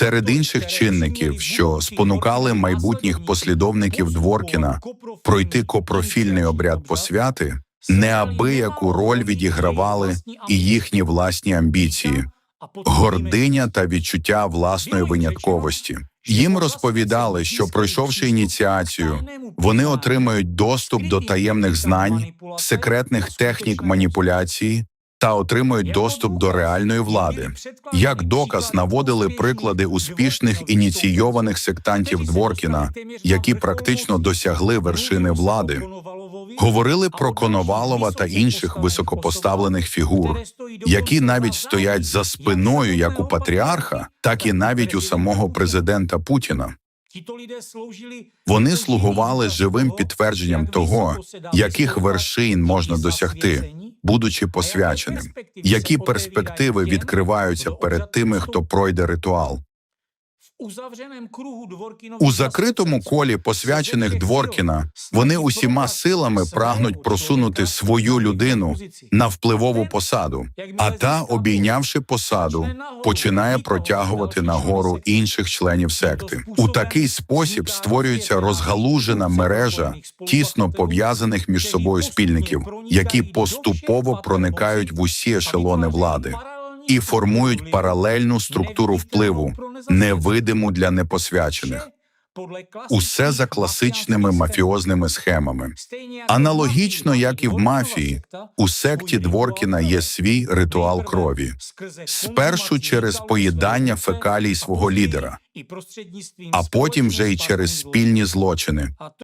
Серед інших чинників, що спонукали майбутніх послідовників Дворкіна пройти копрофільний обряд посвяти, неабияку роль відігравали і їхні власні амбіції, гординя та відчуття власної винятковості. Їм розповідали, що пройшовши ініціацію, вони отримають доступ до таємних знань, секретних технік маніпуляції та отримують доступ до реальної влади. Як доказ наводили приклади успішних ініційованих сектантів Дворкіна, які практично досягли вершини влади. Говорили про Коновалова та інших високопоставлених фігур, які навіть стоять за спиною як у патріарха, так і навіть у самого президента Путіна. Вони слугували живим підтвердженням того, яких вершин можна досягти, будучи посвяченим, які перспективи відкриваються перед тими, хто пройде ритуал. У закритому колі посвячених Дворкіна вони усіма силами прагнуть просунути свою людину на впливову посаду, а та, обійнявши посаду, починає протягувати нагору інших членів секти. У такий спосіб створюється розгалужена мережа тісно пов'язаних між собою спільників, які поступово проникають в усі ешелони влади і формують паралельну структуру впливу, невидиму для непосвячених. Усе за класичними мафіозними схемами. Аналогічно, як і в мафії, у секті Дворкіна є свій ритуал крові. Спершу через поїдання фекалій свого лідера, а потім вже й через спільні злочини.